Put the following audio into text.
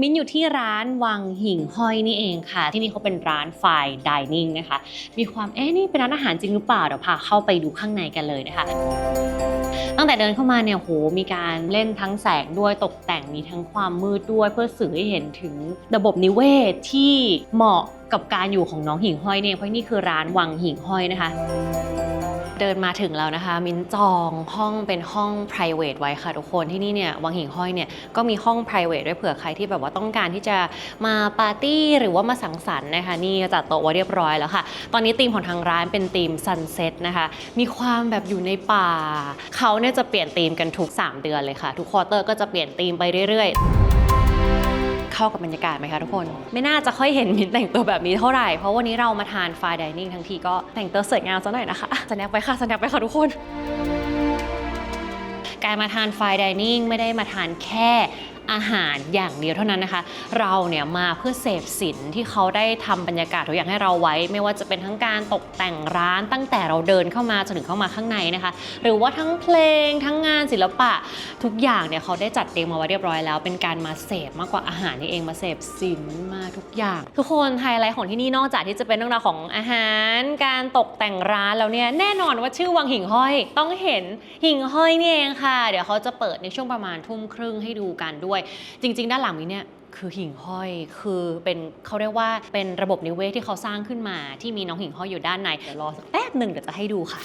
มิ้นอยู่ที่ร้านวังหิ่งห้อยนี่เองค่ะ ที่นี่เขาเป็นร้านไฟดิเนิ่งนะคะ มีความเอ๊ะนี่เป็นร้านอาหารจริงหรือเปล่า เดี๋ยวพาเข้าไปดูข้างในกันเลยนะคะ ตั้งแต่เดินเข้ามาเนี่ยโหมีการเล่นทั้งแสงด้วยตกแต่งมีทั้งความมืดด้วย เพื่อสื่อให้เห็นถึงระบบนิเวศที่เหมาะกับการอยู่ของน้องหิ่งห้อยเนี่ยเพราะนี่คือร้านวังหิ่งห้อยนะคะ เดินมาถึงแล้วนะคะ มินจองห้องเป็นห้อง private ไว้ค่ะทุกคนที่นี่เนี่ยวังหิ่งห้อยเนี่ยก็มีห้อง p r i v a t ด้วยเผื่อใครที่แบบว่าต้องการที่จะมาปาร์ตี้หรือว่ามาสังสรรค์นะคะนี่จัดโต๊ะไว้เรียบร้อยแล้วค่ะ ตอนนี้ธีมของทางร้านเป็นธีม sunset นะคะมีความแบบอยู่ในป่า เขาเนี่ยจะเปลี่ยนธีมกันทุก 3 เดือนเลยค่ะ ทุกควอเตอร์ก็จะเปลี่ยนธีมไปเรื่อยๆ เข้ากับบรรยากาศไหมคะทุกคน ไม่น่าจะค่อยเห็นมินแต่งตัวแบบนี้เท่าไหร่ เพราะวันนี้เรามาทานไฟดิเนิ่งทั้งทีก็แต่งตัวสวยงามซะหน่อยนะคะสแนกไปค่ะสแนกไปค่ะทุกคนการมาทานไฟดิเนิ่งไม่ได้มาทานแค่ อาหารอย่างเดียวเท่านั้นนะคะ เราเนี่ยมาเพื่อเสพสินที่เขาได้ทำบรรยากาศทุกอย่างให้เราไว้ ไม่ว่าจะเป็นทั้งการตกแต่งร้านตั้งแต่เราเดินเข้ามาจนถึงเข้ามาข้างในนะคะ หรือว่าทั้งเพลงทั้งงานศิลปะ ทุกอย่างเนี่ยเขาได้จัดเตรียมมาไว้เรียบร้อยแล้ว เป็นการมาเสพมากกว่าอาหารนี่เองมาเสพสินมาทุกอย่าง ทุกคนไฮไลท์ของที่นี่นอกจากที่จะเป็นเรื่องราวของอาหาร การตกแต่งร้านแล้วเนี่ยแน่นอนว่าชื่อวังหิ่งห้อย ต้องเห็นหิ่งห้อยนี่เองค่ะ เดี๋ยวเขาจะเปิดในช่วงประมาณทุ่มครึ่งให้ดูกันด้วยด้วย จริง ๆ ด้านหลังนี้เนี่ยคือหิ่งห้อยคือเป็นเขาเรียกว่าเป็นระบบนิเวศที่เขาสร้างขึ้นมา ที่มีน้องหิ่งห้อยอยู่ด้านในเดี๋ยวรอสักแป๊บหนึ่งเดี๋ยวจะให้ดูค่ะ